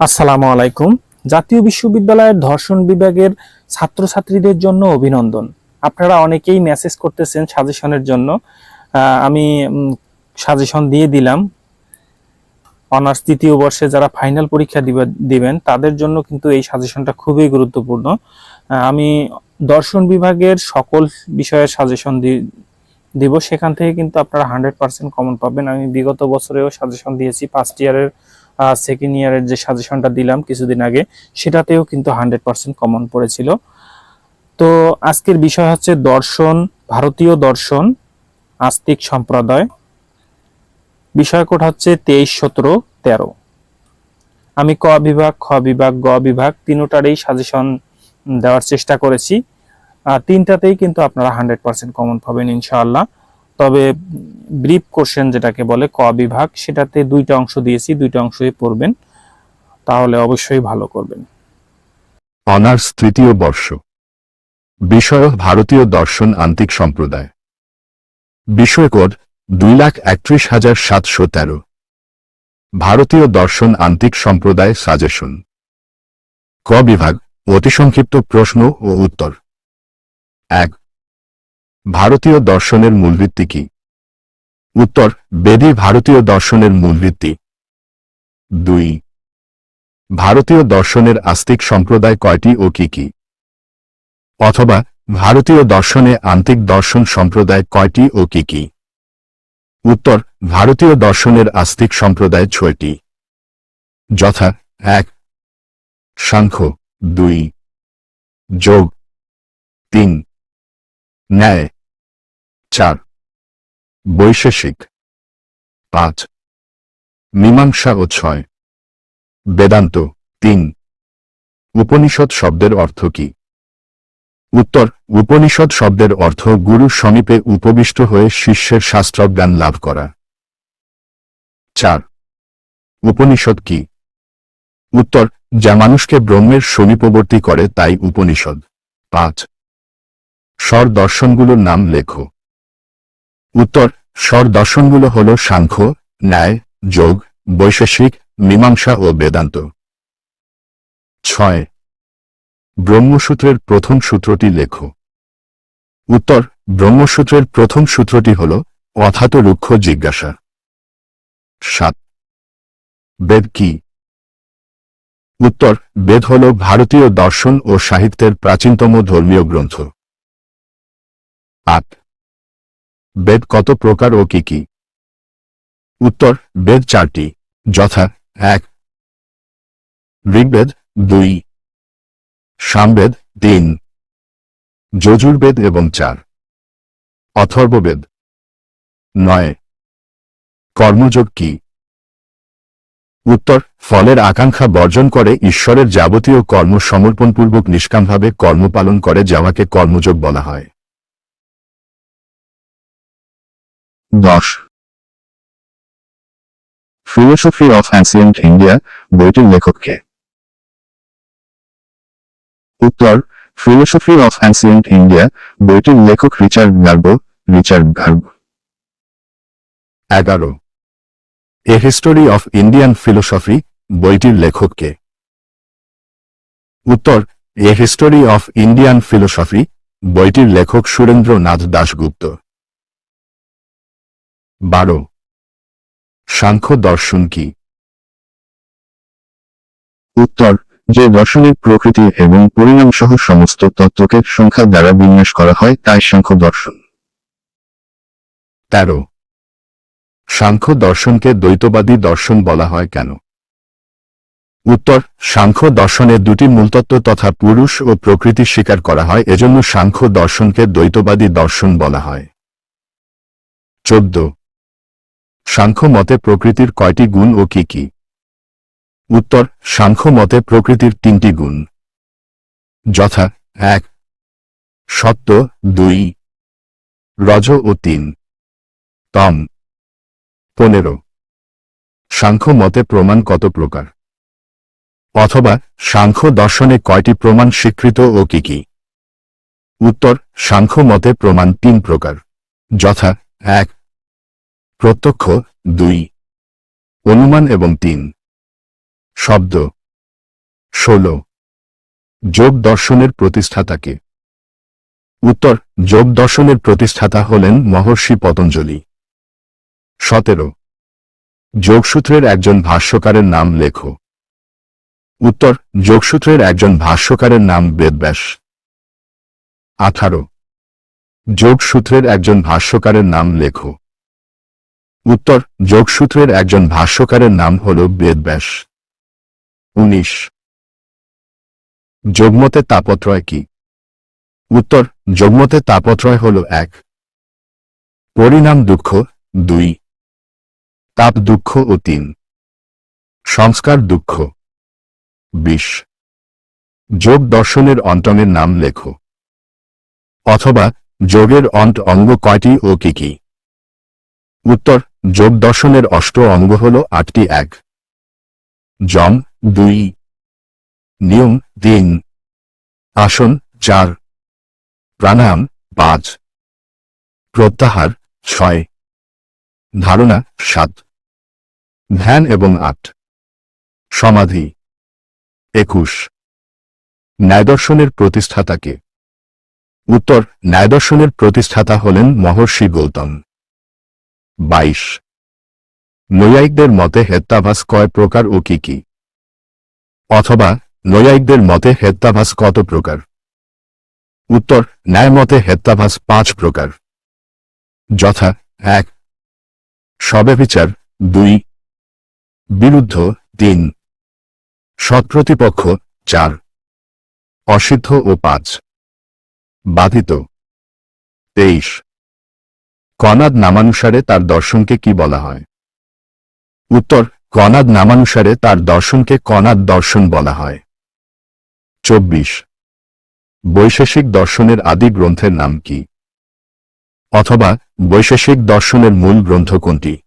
আসসালামু আলাইকুম। জাতীয় বিশ্ববিদ্যালয়ের ধর্ষণ বিভাগের ছাত্রছাত্রীদের জন্য অভিনন্দন। আপনারা অনেকেই মেসেজ করতেছেন সাজেশনের জন্য। আমি সাজেশন দিয়ে দিলাম। অনার্স তৃতীয় বর্ষে যারা ফাইনাল পরীক্ষা দিবে- দিবেন, তাদের জন্য কিন্তু এই সাজেশনটা খুবই গুরুত্বপূর্ণ। আমি দর্শন বিভাগের সকল বিষয়ের সাজেশন দিব। সেখান থেকে কিন্তু আপনারা হান্ড্রেড পার্সেন্ট কমন পাবেন। আমি বিগত বছরেও সাজেশন দিয়েছি। ফার্স্ট ইয়ারের সেকেন্ড ইয়ারের যে সাজেশনটা দিলাম কিছুদিন আগে, সেটাতেও কিন্তু হান্ড্রেড পার্সেন্ট কমন পড়েছিল। তো আজকের বিষয় হচ্ছে দর্শন, ভারতীয় দর্শন, আস্তিক সম্প্রদায়। বিষয় কোড হচ্ছে তেইশ, সতেরো, তেরো। আমি ক বিভাগ, খ বিভাগ, গ বিভাগ, তিনোটারই সাজেশন দেওয়ার চেষ্টা করেছি। তিনটাতেই কিন্তু আপনারা হান্ড্রেড পার্সেন্ট কমন পাবেন ইনশাআল্লাহ। তবে ব্রিফ কোশ্চেন যেটাকে বলে ক বিভাগ, সেটাতে দুইটা অংশ দিয়েছি, দুইটা অংশই পড়বেন, তাহলে অবশ্যই ভালো করবেন। অনার্স তৃতীয় বর্ষ। বিষয় ভারতীয় দর্শন আন্তিক সম্প্রদায়। বিষয় দুই লাখ একত্রিশ হাজার সাতশো তেরো। ভারতীয় দর্শন আন্তিক সম্প্রদায় সাজেশন। ক বিভাগ, অতি সংক্ষিপ্ত প্রশ্ন ও উত্তর। এক ভারতীয় দর্শনের মূলভিত্তি কি? উত্তর, বেদি ভারতীয় দর্শনের মূলভিত্তি। দুই, ভারতীয় দর্শনের আস্তিক সম্প্রদায় কয়টি ও কি কি? অথবা, ভারতীয় দর্শনে আন্তিক দর্শন সম্প্রদায় কয়টি ও কি কি? উত্তর, ভারতীয় দর্শনের আস্তিক সম্প্রদায় ছয়টি। যথা, এক। সাংখ্য, দুই। যোগ, তিন। ন্যায়। চার, বৈশেষিক। পাঁচ, মীমাংসা ও ছয়। বেদান্ত, তিন উপনিষদ শব্দের অর্থ কি? উত্তর উপনিষদ শব্দের অর্থ গুরু সমীপে উপবিষ্ট হয়ে শিষ্যের শাস্ত্রজ্ঞান লাভ করা। চার উপনিষদ কি? উত্তর, যা মানুষকে ব্রহ্মের সমীপবর্তী করে তাই উপনিষদ পাঁচ স্বর দর্শনগুলোর নাম লেখো। উত্তর স্বর দর্শনগুলো হল সাংখ্য, ন্যায়, যোগ, বৈশেষিক, মীমাংসা ও বেদান্ত। ছয়, ব্রহ্মসূত্রের প্রথম সূত্রটি লেখো। উত্তর, ব্রহ্মসূত্রের প্রথম সূত্রটি হল অথাত রুক্ষ জিজ্ঞাসা। সাত, বেদ কি? উত্তর, বেদ হল ভারতীয় দর্শন ও সাহিত্যের প্রাচীনতম ধর্মীয় গ্রন্থ। আট। বেদ কত প্রকার ও কি কি? উত্তর, বেদ চারটি। যথা, এক। ঋগ্বেদ দুই। সামবেদ তিন। যজুর্বেদ এবং চার। অথর্ববেদ নয়। কর্মযোগ কি? উত্তর, ফলের আকাঙ্ক্ষা বর্জন করে ঈশ্বরের যাবতীয় কর্ম সমর্পণপূর্বক নিষ্কামভাবে কর্মপালন করে যাওয়াকে কর্মযোগ বলা হয়। দশ। ফিলোসফি অফ অ্যান্সিয়েন্ট ইন্ডিয়া বইটির লেখককে। উত্তর ফিলোসফি অফ অ্যান্সিয়েন্ট ইন্ডিয়া বইটির লেখক রিচার্ড গার্বো রিচার্ড গার্ব এগারো। A history of Indian philosophy বইটির লেখককে। উত্তর a history of Indian philosophy বইটির লেখক সুরেন্দ্রনাথ দাশগুপ্ত। বারো। সাংখ্য দর্শন কি? উত্তর যে দর্শনের প্রকৃতি এবং পরিণাম সহ সমস্ত তত্ত্বকে সংখ্যা দ্বারা বিন্যাস করা হয় তাই সাংখ্য দর্শন। তেরো। সাংখ্য দর্শনকে দ্বৈতবাদী দর্শন বলা হয় কেন? উত্তর সাংখ্য দর্শনে দুটি মূলতত্ত্ব তথা পুরুষ ও প্রকৃতি স্বীকার করা হয় এজন্য সাংখ্য দর্শনকে দ্বৈতবাদী দর্শন বলা হয়। চোদ্দ। সাংখ্য মতে প্রকৃতির কয়টি গুণ ও কি কি? উত্তর, সাংখ্য মতে প্রকৃতির তিনটি গুণ। যথা, এক। সত্য, দুই। রজ ও তিন। তম। পনেরো। সাংখ্য মতে প্রমাণ কত প্রকার? অথবা, সাংখ্য দর্শনে কয়টি প্রমাণ স্বীকৃত ও কি কি? উত্তর, সাংখ্য মতে প্রমাণ তিন প্রকার। যথা, এক। প্রত্যক্ষ, দুই। অনুমান এবং তিন। শব্দ। ষোলো। যোগ দর্শনের প্রতিষ্ঠাতাকে। উত্তর, যোগ দর্শনের প্রতিষ্ঠাতা হলেন মহর্ষি পতঞ্জলি। সতেরো। যোগসূত্রের একজন ভাষ্যকারের নাম লেখো। উত্তর, যোগসূত্রের একজন ভাষ্যকারের নাম বেদব্যাস। আঠারো। যোগসূত্রের একজন ভাষ্যকারের নাম লেখো। উত্তর, যোগসূত্রের একজন ভাষ্যকারের নাম হল বেদব্যাস। উনিশ। যোগমতে তাপত্রয় কি? উত্তর, যোগমতে তাপত্রয় হল এক। পরিণাম দুঃখ দুই। তাপ দুঃখ ও তিন। সংস্কার দুঃখ বিশ। যোগ দর্শনের অন্তমের নাম লেখো। অথবা যোগের অন্ত অঙ্গ কয়টি ও কি কি? উত্তর, যোগ দর্শনের অষ্ট অঙ্গ হল আটটি এক। জম দুই। নিয়ম, তিন। আসন, চার। প্রাণায়াম, পাঁচ। প্রত্যাহার, ছয়। ধারণা, সাত। ধ্যান এবং আট। সমাধি, একুশ। ন্যায়দর্শনের প্রতিষ্ঠাতাকে উত্তর ন্যায়দর্শনের প্রতিষ্ঠাতা হলেন মহর্ষি গৌতম। বাইশ। নৈয়ায়িকদের মতে হেত্তাভাস কয় প্রকার ও কি কি? অথবা, নৈয়ায়িকদের মতে হেত্তাভাস কত প্রকার? উত্তর ন্যায় মতে হেত্তাভাস পাঁচ প্রকার। যথা, এক। সবেবিচার দুই। বিরুদ্ধ, তিন। সৎপ্রতিপক্ষ, চার। অসিদ্ধ ও পাঁচ। বাধিত, তেইশ। কনাদ নামানুসারে তার দর্শনকে কি বলা হয়? উত্তর, কনাদ নামানুসারে তার দর্শনকে কনাদ দর্শন বলা হয়। চব্বিশ। বৈশেষিক দর্শনের আদি গ্রন্থের নাম কি? অথবা, বৈশেষিক দর্শনের মূল গ্রন্থ কোনটি?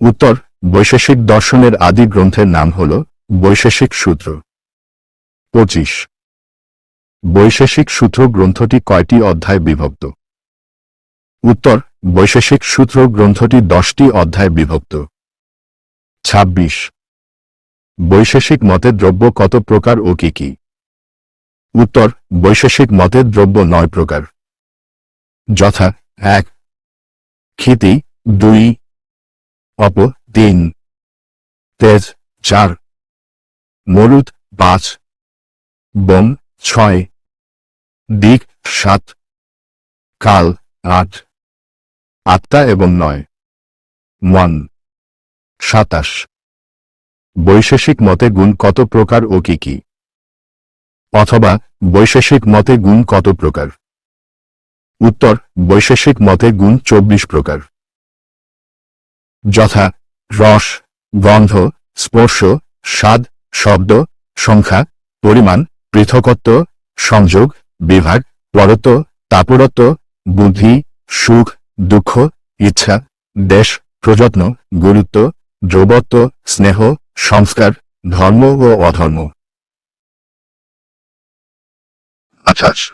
উত্তর, বৈশেষিক দর্শনের আদি গ্রন্থের নাম হল বৈশেষিক সূত্র। পঁচিশ। বৈশেষিক সূত্র গ্রন্থটি কয়টি অধ্যায় বিভক্ত? উত্তর, বৈশেষিক সূত্র গ্রন্থটি দশটি অধ্যায় বিভক্ত। ২৬ বৈশেষিক মতে দ্রব্য কত প্রকার ও কি কি? উত্তর, বৈশেষিক মতে দ্রব্য নয় প্রকার। যথা, এক। ক্ষিতি, দুই। অপ তিন। তেজ, চার। মরুদ, পাঁচ। বোম ছয়। দিক, সাত। কাল, আট। আত্মা এবং নয়। মন সাতাশ। বৈশেষিক মতে গুণ কত প্রকার ও কি কি? অথবা, বৈশেষিক মতে গুণ কত প্রকার? উত্তর, বৈশেষিক মতে গুণ চব্বিশ প্রকার। যথা, রস, গন্ধ, স্পর্শ, স্বাদ, শব্দ, সংখ্যা, পরিমাণ, পৃথকত্ব, সংযোগ, বিভাগ, পরত্ব, তাপরত্ব, বুদ্ধি, সুখ দুঃখ, ইচ্ছা, দেশ, প্রযত্ন, গুরুত্ব, দ্রবত্ব, স্নেহ, সংস্কার, ধর্ম ও অধর্ম। আঠাশ।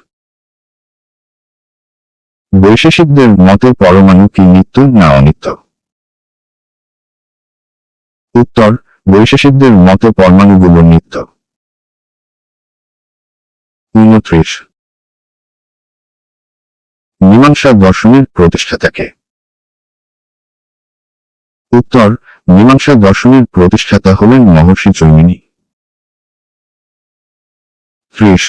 বৈশেষিকদের মতে পরমাণু কি নিত্য না অনিত্য? উত্তর, বৈশেষিকদের মতে পরমাণুগুলো নিত্য। উনত্রিশ। মীমাংসা দর্শনের প্রতিষ্ঠাতাকে উত্তর, মীমাংসা দর্শনের প্রতিষ্ঠাতা হলেন মহর্ষি চৈমিনী। ত্রিশ,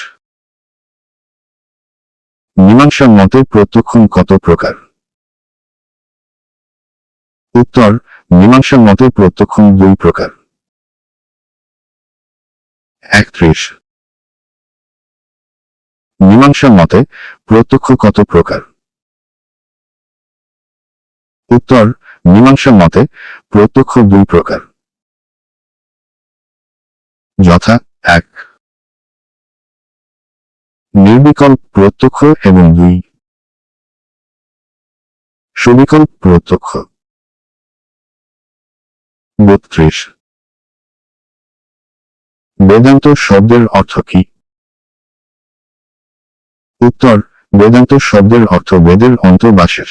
মীমাংসা মতে প্রত্যক্ষণ কত প্রকার? উত্তর, মীমাংসা মতে প্রত্যক্ষণ দুই প্রকার। একত্রিশ মীমাংসা মতে প্রত্যক্ষ কত প্রকার? উত্তর মীমাংসা মতে প্রত্যক্ষ দুই প্রকার। যথা এক। নির্বিকল্প প্রত্যক্ষ এবং দুই। সুবিকল্প প্রত্যক্ষ। বত্রিশ। বেদান্ত শব্দের অর্থ কি? উত্তর, বেদান্ত শব্দের অর্থ বেদের অন্ত অন্তর্বাসের।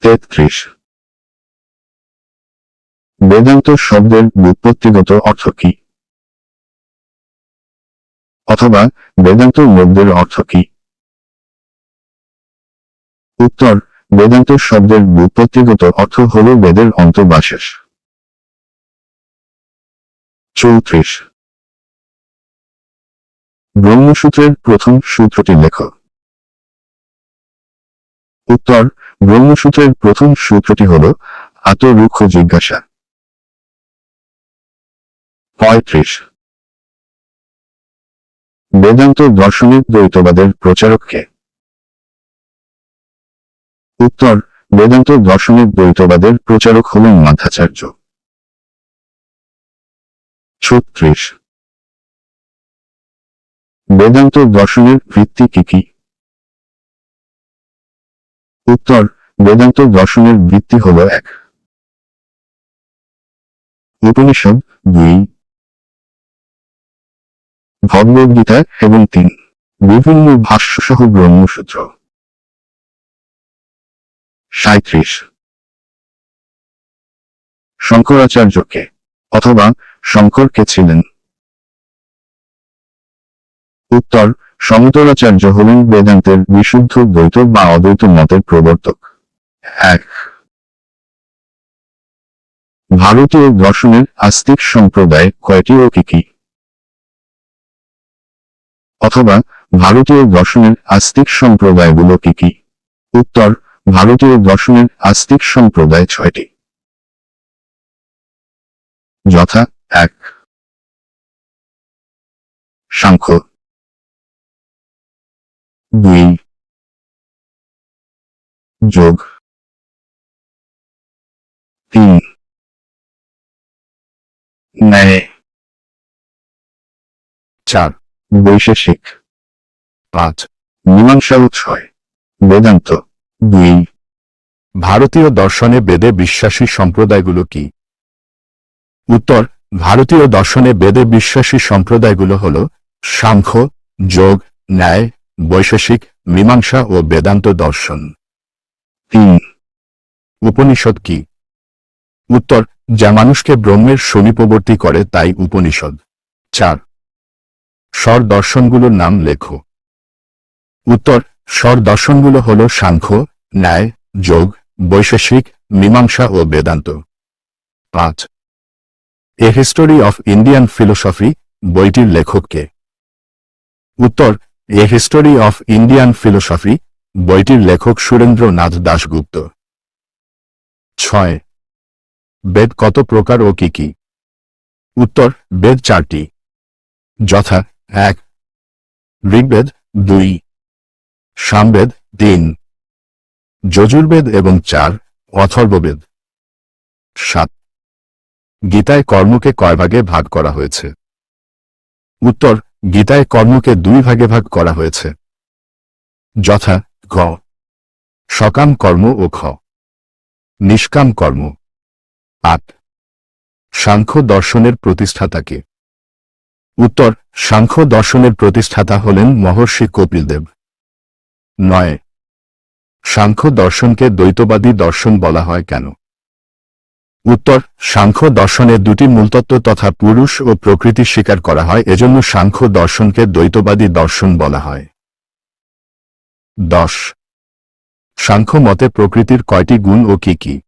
তেত্রিশ। বেদান্ত শব্দের ব্যুৎপত্তিগত অর্থ কি? অথবা বেদান্ত শব্দের অর্থ কি? উত্তর, বেদান্ত শব্দের ব্যুৎপত্তিগত অর্থ হল বেদের অন্ত অন্তর্বাসেস চৌত্রিশ। ব্রহ্মসূত্রের প্রথম সূত্রটি লেখ উত্তর, ব্রহ্মসূত্রের প্রথম সূত্রটি হল আত্মরুক্ষ জিজ্ঞাসা। পঁয়ত্রিশ। বেদান্ত দর্শনের দ্বৈতবাদের প্রচারককে উত্তর, বেদান্ত দর্শনের দ্বৈতবাদের প্রচারক হলেন মাধ্যাচার্য। ছত্রিশ। বেদান্ত দর্শনের ভিত্তি কি কি? উত্তর বেদান্ত দর্শনের ভিত্তি হল এক। উপনিষদ দুই। ভগবদ্গীতা এবং তিন। বিভিন্ন ভাষ্যসহ ব্রহ্মসূত্র। সাঁত্রিশ শঙ্করাচার্যকে, অথবা শঙ্করকে ছিলেন। উত্তর সমতরাচার্য হলেন বেদান্তের বিশুদ্ধ দ্বৈত বা অদ্বৈত মতের প্রবর্তক। এক। ভারতীয় দর্শনের আস্তিক সম্প্রদায় কয়টি ও কি কি? অথবা, ভারতীয় দর্শনের আস্তিক সম্প্রদায়গুলো কি কি? উত্তর, ভারতীয় দর্শনের আস্তিক সম্প্রদায় ছয়টি। যথা, এক। সাংখ্য। দুই যোগ তিন। ন্যায়। চার। বৈশেষিক। পাঁচ। মীমাংসা ছয়। বেদান্ত। দুই। ভারতীয় দর্শনে বেদে বিশ্বাসী সম্প্রদায়গুলো কি? উত্তর ভারতীয় দর্শনে বেদে বিশ্বাসী সম্প্রদায়গুলো হল সাংখ্য যোগ ন্যায় বৈশেষিক, মীমাংসা ও বেদান্ত দর্শন। তিন। উপনিষদ কি? উত্তর, যা মানুষকে ব্রহ্মের সমীপবর্তী করে তাই উপনিষদ। চার। স্বর দর্শনগুলোর নাম লেখো। উত্তর স্বর দর্শনগুলো হল সাংখ্য, ন্যায়, যোগ, বৈশেষিক, মীমাংসা ও বেদান্ত। পাঁচ। A history of Indian philosophy, বইটির লেখককে। উত্তর a history of Indian philosophy বইটির লেখক সুরেন্দ্রনাথ দাশগুপ্ত। ছয়। বেদ কত প্রকার ও কি কি? উত্তর, বেদ চারটি। যথা, এক। ঋগ্বেদ দুই। সামবেদ তিন। যজুর্বেদ এবং চার। অথর্ববেদ। সাত। গীতায় কর্মকে কয় ভাগে ভাগ করা হয়েছে। উত্তর গীতায় কর্মকে দুই ভাগে ভাগ করা হয়েছে। যথা ঘ। সকাম কর্ম ও খ নিষ্কাম কর্ম। আট। সাংখ্য দর্শনের প্রতিষ্ঠাতাকে। উত্তর, সাংখ্য দর্শনের প্রতিষ্ঠাতা হলেন মহর্ষি কপিলদেব। নয়। সাংখ্য দর্শনকে দ্বৈতবাদী দর্শন বলা হয় কেন? উত্তর, সাংখ্য দর্শনের দুটি মূলতত্ত্ব তথা পুরুষ ও প্রকৃতি স্বীকার করা হয়, এজন্য সাংখ্য দর্শনকে দ্বৈতবাদী দর্শন বলা হয়। দশ। সাংখ্য মতে প্রকৃতির কয়টি গুণ ও কি কি?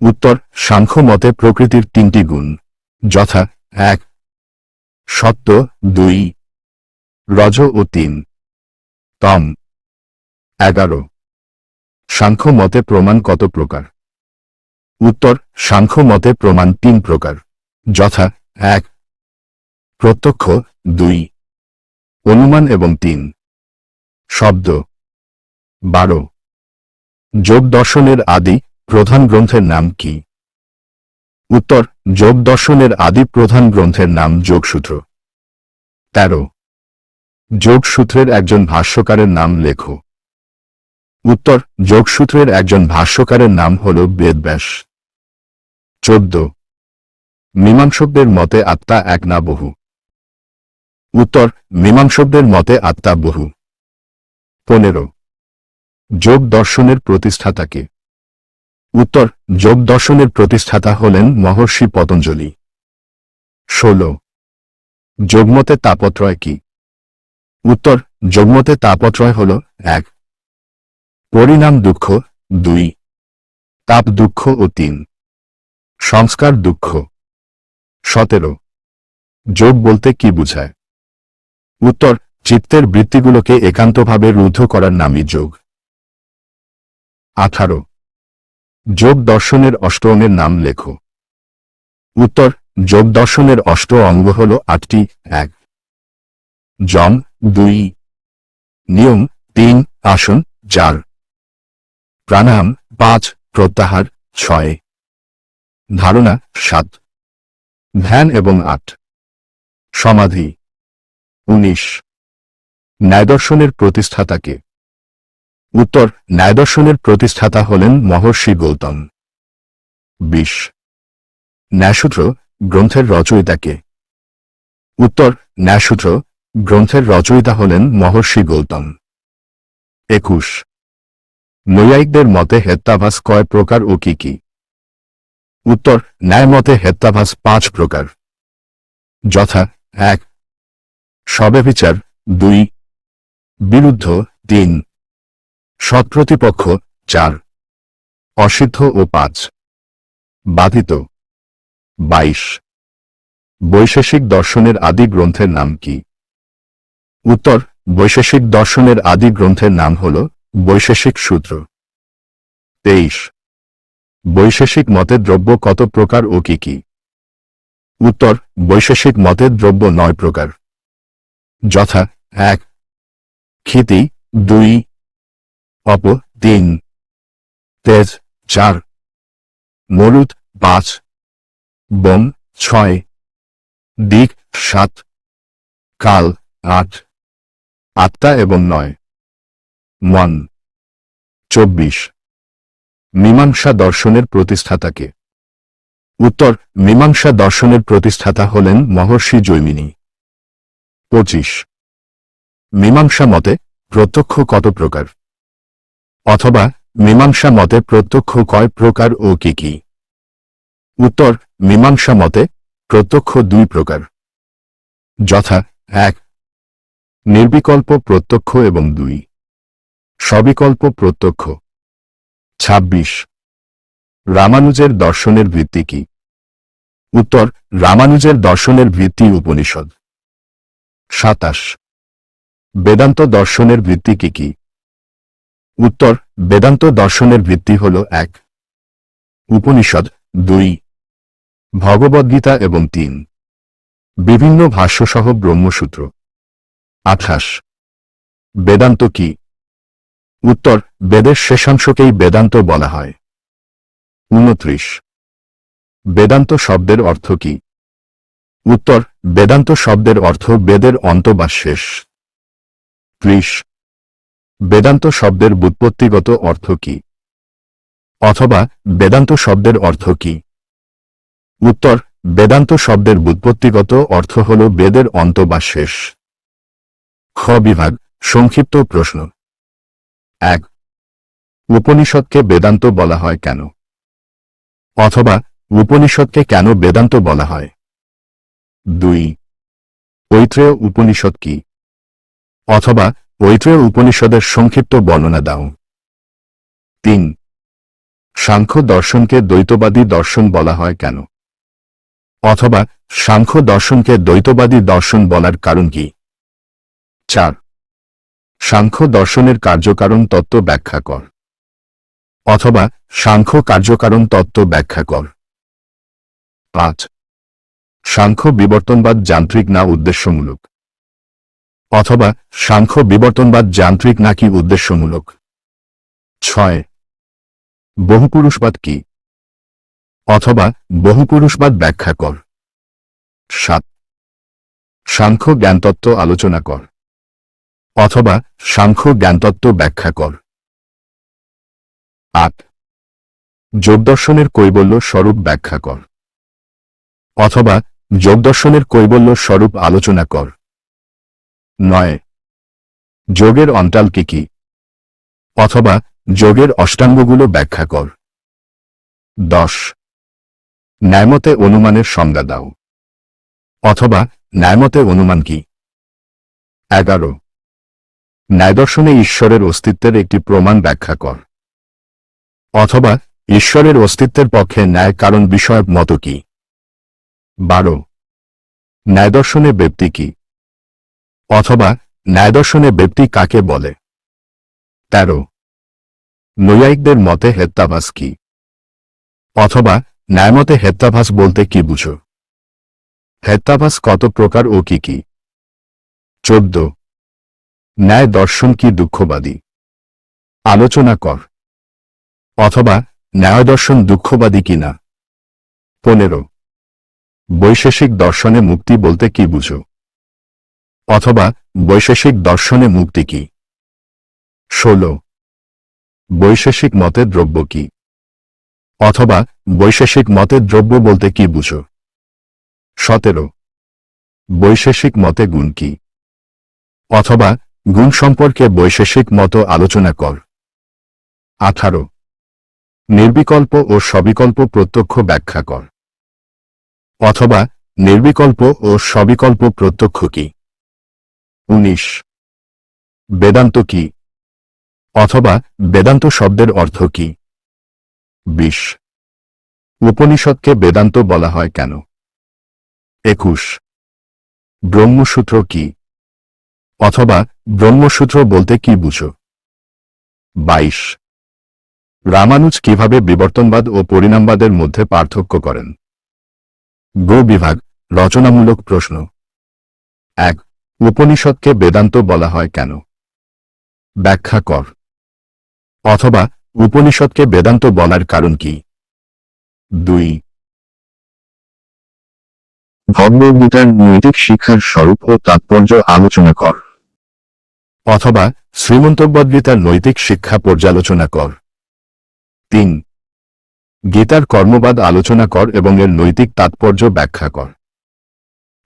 উত্তর, সাংখ্য মতে প্রকৃতির তিনটি গুণ। যথা, এক। সত্য, দুই। রজ ও তিন। তম। এগারো। সাংখ্য মতে প্রমাণ কত প্রকার? উত্তর, সাংখ্য মতে প্রমাণ তিন প্রকার। যথা, এক। প্রত্যক্ষ, দুই। অনুমান এবং তিন। শব্দ। বারো। যোগ দর্শনের আদি প্রধান গ্রন্থের নাম কি? উত্তর, যোগ দর্শনের আদি প্রধান গ্রন্থের নাম যোগসূত্র। তেরো। যোগসূত্রের একজন ভাষ্যকারের নাম লেখো। উত্তর যোগসূত্রের একজন ভাষ্যকারের নাম হল বেদব্যাস। চোদ্দ। মীমাংসকদের মতে আত্মা এক না বহু। উত্তর, মীমাংসকদের মতে আত্মা বহু। পনেরো। যোগ দর্শনের প্রতিষ্ঠাতাকে। উত্তর, যোগ দর্শনের প্রতিষ্ঠাতা হলেন মহর্ষি পতঞ্জলি। ষোল। যোগমতে তাপত্রয় কি? উত্তর, যোগমতে তাপত্রয় হল এক। পরিণাম দুঃখ দুই। তাপ দুঃখ ও তিন। সংস্কার দুঃখ। সতেরো, যোগ বলতে কি বুঝায়? উত্তর, চিত্তের বৃত্তিগুলোকে একান্তভাবে রুদ্ধ করার নামই যোগ। আঠারো, যোগ দর্শনের অষ্ট অঙ্গের নাম লেখো। উত্তর, যোগ দর্শনের অষ্ট অঙ্গ হল আটটি, এক। জম দুই। নিয়ম, তিন, আসন, চার। প্রাণায়াম, পাঁচ, প্রত্যাহার, ছয়। ধারণা সাত। ধ্যান এবং আট। সমাধি উনিশ। ন্যায়দর্শনের প্রতিষ্ঠাতাকে। উত্তর, ন্যায়দর্শনের প্রতিষ্ঠাতা হলেন মহর্ষি গৌতম। বিশ। ন্যায়সূত্র, গ্রন্থের রচয়িতাকে। উত্তর, ন্যায়সূত্র, গ্রন্থের রচয়িতা হলেন মহর্ষি গৌতম। একুশ। নৈয়ায়িকদের মতে হেত্যাভাস কয় প্রকার ও কি কি? উত্তর, ন্যায় মতে হেত্যাভাস পাঁচ প্রকার। যথা, এক। সবেবিচার দুই। বিরুদ্ধ, তিন। সৎপ্রতিপক্ষ চার। অসিদ্ধ ও পাঁচ। বাধিত, বাইশ। বৈশেষিক দর্শনের আদি গ্রন্থের নাম কি? উত্তর, বৈশেষিক দর্শনের আদি গ্রন্থের নাম হল বৈশেষিক সূত্র। তেইশ। বৈশেষিক মতে দ্রব্য কত প্রকার ও কি কি? উত্তর, বৈশেষিক মতে দ্রব্য নয় প্রকার। যথা, এক। ক্ষিতি, দুই। অপ, তিন। তেজ, চার। মরুদ, পাঁচ। বোম, ছয়। দিক, সাত। কাল, আট। আটটা এবং নয়। মন, চব্বিশ। মীমাংসা দর্শনের প্রতিষ্ঠাতাকে। উত্তর, মীমাংসা দর্শনের প্রতিষ্ঠাতা হলেন মহর্ষি জৈমিনী। পঁচিশ, মীমাংসা মতে প্রত্যক্ষ কত প্রকার? অথবা, মীমাংসা মতে প্রত্যক্ষ কয় প্রকার ও কি কি? উত্তর, মীমাংসা মতে প্রত্যক্ষ দুই প্রকার। যথা, এক, নির্বিকল্প প্রত্যক্ষ এবং দুই। সবিকল্প প্রত্যক্ষ। ২৬ রামানুজের দর্শনের ভিত্তি কি? উত্তর, রামানুজের দর্শনের ভিত্তি উপনিষদ। সাতাশ। বেদান্ত দর্শনের ভিত্তি কি কি? উত্তর, বেদান্ত দর্শনের ভিত্তি হল এক। উপনিষদ দুই। ভগবদ্গীতা এবং তিন। বিভিন্ন ভাষ্যসহ ব্রহ্মসূত্র। আঠাশ। বেদান্ত কি? উত্তর, বেদের শেষাংশকেই বেদান্ত বলা হয়। উনত্রিশ। বেদান্ত শব্দের অর্থ কি? উত্তর, বেদান্ত শব্দের অর্থ বেদের অন্ত বা শেষ। ত্রিশ। বেদান্ত শব্দের বুৎপত্তিগত অর্থ কি? অথবা, বেদান্ত শব্দের অর্থ কি? উত্তর, বেদান্ত শব্দের বুৎপত্তিগত অর্থ হল বেদের অন্ত বা শেষ। খ বিভাগ, সংক্ষিপ্ত প্রশ্ন। এক। উপনিষদকে বেদান্ত বলা হয় কেন? অথবা উপনিষদকে কেন বেদান্ত বলা হয়? দুই। ঐত্রেয় উপনিষদ কি? অথবা ঐত্রেয় উপনিষদের সংক্ষিপ্ত বর্ণনা দাও। তিন। সাংখ্য দর্শনকে দ্বৈতবাদী দর্শন বলা হয় কেন? অথবা সাংখ্য দর্শনকে দ্বৈতবাদী দর্শন বলার কারণ কি? চার। সাংখ্য দর্শনের কার্যকারণ তত্ত্ব ব্যাখ্যা কর। অথবা, সাংখ্য কার্যকারণ তত্ত্ব ব্যাখ্যা কর। পাঁচ। সাংখ্য বিবর্তনবাদ যান্ত্রিক না উদ্দেশ্যমূলক। অথবা, সাংখ্য বিবর্তনবাদ যান্ত্রিক নাকি উদ্দেশ্যমূলক। ছয়। বহুপুরুষবাদ কি? অথবা, বহুপুরুষবাদ ব্যাখ্যা কর। সাত। সাংখ্য জ্ঞানতত্ত্ব আলোচনা কর। অথবা সাংখ্য জ্ঞানতত্ত্ব ব্যাখ্যা কর। আট। যোগদর্শনের কৈবল্য স্বরূপ ব্যাখ্যা কর। অথবা যোগদর্শনের কৈবল্য স্বরূপ আলোচনা কর। নয়। যোগের অন্টাল কি কি? অথবা যোগের অষ্টাঙ্গগুলো ব্যাখ্যা কর। দশ। ন্যায়মতে অনুমানের সংজ্ঞা দাও। অথবা ন্যায়মতে অনুমান কি? এগারো। ন্যায়দর্শনে ঈশ্বরের অস্তিত্বের একটি প্রমাণ ব্যাখ্যা কর। অথবা, ঈশ্বরের অস্তিত্বের পক্ষে ন্যায় কারণ বিষয়ক মত কি? বারো। ন্যায়দর্শনে ব্যক্তি কি? অথবা ন্যায়দর্শনে ব্যক্তি কাকে বলে? তেরো। নৈয়ায়িকদের মতে হেত্যাভাস কি? অথবা ন্যায়মতে হেত্যাভাস বলতে কি বুঝো? হেত্যাভাস কত প্রকার ও কি কি? চোদ্দ। ন্যায় দর্শন কি দুঃখবাদী? আলোচনা কর। অথবা, ন্যায় দর্শন দুঃখবাদী কিনা পনেরো। বৈশেষিক দর্শনে মুক্তি বলতে কি বুঝো? অথবা, বৈশেষিক দর্শনে মুক্তি কি? ষোলো। বৈশেষিক মতে দ্রব্য কি? অথবা, বৈশেষিক মতে দ্রব্য বলতে কি বুঝো? সতেরো। বৈশেষিক মতে গুণ কি? অথবা গুণ সম্পর্কে বৈশেষিক মত আলোচনা কর। আঠারো। নির্বিকল্প ও সবিকল্প প্রত্যক্ষ ব্যাখ্যা কর। অথবা, নির্বিকল্প ও সবিকল্প প্রত্যক্ষ কি? উনিশ। বেদান্ত কি? অথবা, বেদান্ত শব্দের অর্থ কি? বিশ। উপনিষদকে বেদান্ত বলা হয় কেন? একুশ। ব্রহ্মসূত্র কি? অথবা ব্রহ্মসূত্র বলতে কি বুঝো? বাইশ। রামানুজ কীভাবে বিবর্তনবাদ ও পরিণামবাদের মধ্যে পার্থক্য করেন? গো বিভাগ, রচনামূলক প্রশ্ন। এক, উপনিষদকে বেদান্ত বলা হয় কেন? ব্যাখ্যা কর। অথবা, উপনিষদকে বেদান্ত বলার কারণ কি? দুই। ভগবদ্গীতার নৈতিক শিক্ষার স্বরূপ ও তাৎপর্য আলোচনা কর। অথবা শ্রীমন্তবদ্গীতার নৈতিক শিক্ষা পর্যালোচনা কর। তিন। গীতার কর্মবাদ আলোচনা কর এবং এর নৈতিক তাৎপর্য ব্যাখ্যা কর।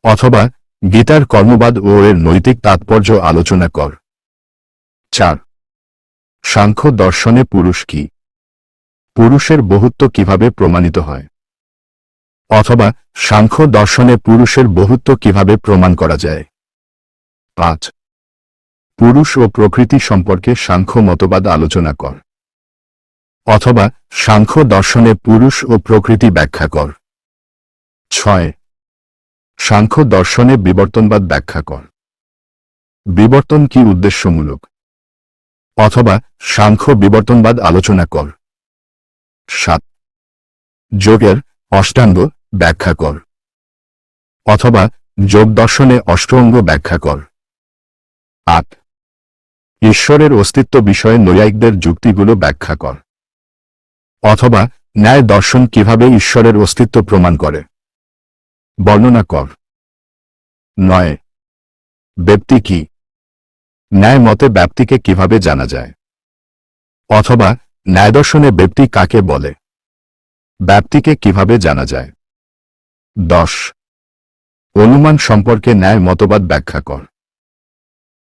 অথবা গীতার কর্মবাদ ও এর নৈতিক তাৎপর্য আলোচনা কর। চার। সাংখ্য দর্শনে পুরুষ কি? পুরুষের বহুত্ব কীভাবে প্রমাণিত হয়? অথবা সাংখ্য দর্শনে পুরুষের বহুত্ব কীভাবে প্রমাণ করা যায়? পাঁচ। পুরুষ ও প্রকৃতি সম্পর্কে সাংখ্য মতবাদ আলোচনা কর। অথবা সাংখ্য দর্শনে পুরুষ ও প্রকৃতি ব্যাখ্যা কর। ছয়। সাংখ্য দর্শনে বিবর্তনবাদ ব্যাখ্যা কর। বিবর্তন কি উদ্দেশ্যমূলক? অথবা সাংখ্য বিবর্তনবাদ আলোচনা কর। সাত। যোগের অষ্টাঙ্গ ব্যাখ্যা কর। অথবা যোগ দর্শনে অষ্টঅঙ্গ ব্যাখ্যা কর। আট। ঈশ্বরের অস্তিত্ব বিষয়ে নৈয়ায়িকদের যুক্তিগুলো ব্যাখ্যা কর। অথবা ন্যায় দর্শন কীভাবে ঈশ্বরের অস্তিত্ব প্রমাণ করে। বর্ণনা কর। নয়। ব্যক্তি কি? ন্যায় মতে ব্যাপ্তিকে কীভাবে জানা যায়? অথবা ন্যায় দর্শনে ব্যক্তি কাকে বলে? ব্যাপ্তিকে কীভাবে জানা যায়? দশ। অনুমান সম্পর্কে ন্যায় মতবাদ ব্যাখ্যা কর।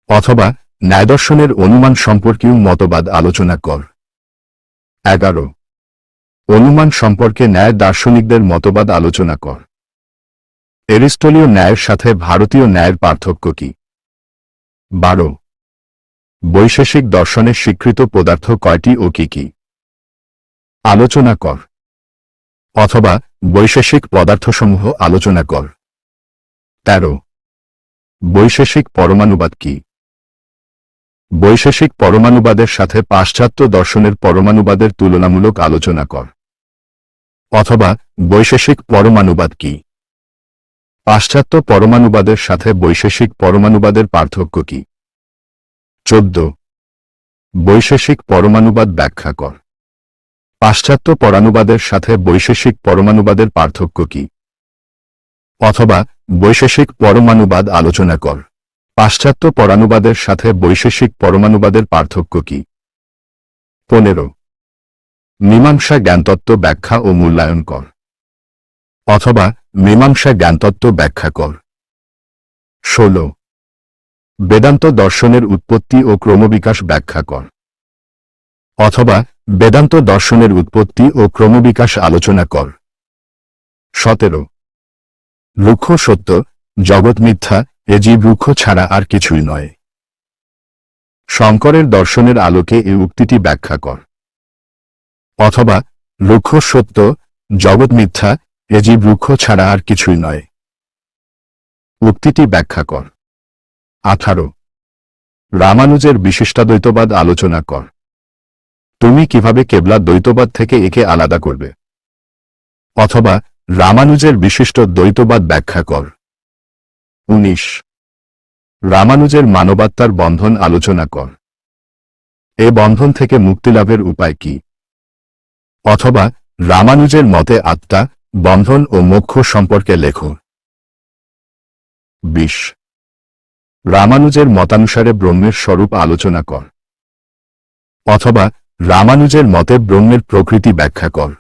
অথবা ন্যায়দর্শনের অনুমান সম্পর্কেও মতবাদ আলোচনা কর। এগারো। অনুমান সম্পর্কে ন্যায় দার্শনিকদের মতবাদ আলোচনা কর। এরিস্টলীয় ন্যায়ের সাথে ভারতীয় ন্যায়ের পার্থক্য কি? বারো। বৈশেষিক দর্শনের স্বীকৃত পদার্থ কয়টি ও কি কি? আলোচনা কর। অথবা বৈশেষিক পদার্থসমূহ আলোচনা কর। তেরো। বৈশেষিক পরমাণুবাদ কি? বৈশেষিক পরমাণুবাদের সাথে পাশ্চাত্য দর্শনের পরমাণুবাদের তুলনামূলক আলোচনা কর। অথবা, বৈশেষিক পরমাণুবাদ কি? পাশ্চাত্য পরমাণুবাদের সাথে বৈশেষিক পরমাণুবাদের পার্থক্য কি? চোদ্দ। বৈশেষিক পরমাণুবাদ ব্যাখ্যা কর। পাশ্চাত্য পরাণুবাদের সাথে বৈশেষিক পরমাণুবাদের পার্থক্য কি? অথবা, বৈশেষিক পরমাণুবাদ আলোচনা কর। পাশ্চাত্য পরাণুবাদের সাথে বৈশেষিক পরমাণুবাদের পার্থক্য কি? পনেরো। মীমাংসা জ্ঞানতত্ত্ব ব্যাখ্যা ও মূল্যায়ন কর। অথবা মীমাংসা জ্ঞানতত্ত্ব ব্যাখ্যা কর। ষোল। বেদান্ত দর্শনের উৎপত্তি ও ক্রমবিকাশ ব্যাখ্যা কর। অথবা বেদান্ত দর্শনের উৎপত্তি ও ক্রমবিকাশ আলোচনা কর। সতেরো। রুক্ষ সত্য, জগৎ মিথ্যা এ জীব রুক্ষ ছাড়া আর কিছুই নয়। শঙ্করের দর্শনের আলোকে এই উক্তিটি ব্যাখ্যা কর। অথবা, রুক্ষ সত্য, জগৎ মিথ্যা, এ জীব রুক্ষ ছাড়া আর কিছুই নয়। উক্তিটি ব্যাখ্যা কর। আঠারো। রামানুজের বিশিষ্টাদ্বৈতবাদ আলোচনা কর। তুমি কীভাবে কেবলা দ্বৈতবাদ থেকে একে আলাদা করবে? অথবা, রামানুজের বিশিষ্ট দ্বৈতবাদ ব্যাখ্যা কর। উনিশ। রামানুজের মানবাত্মার বন্ধন আলোচনা কর। এ বন্ধন থেকে মুক্তিলাভের উপায় কি? অথবা রামানুজের মতে আত্মা, বন্ধন ও মোক্ষ সম্পর্কে লেখো। বিশ। রামানুজের মতানুসারে ব্রহ্মের স্বরূপ আলোচনা কর। অথবা রামানুজের মতে ব্রহ্মের প্রকৃতি ব্যাখ্যা কর।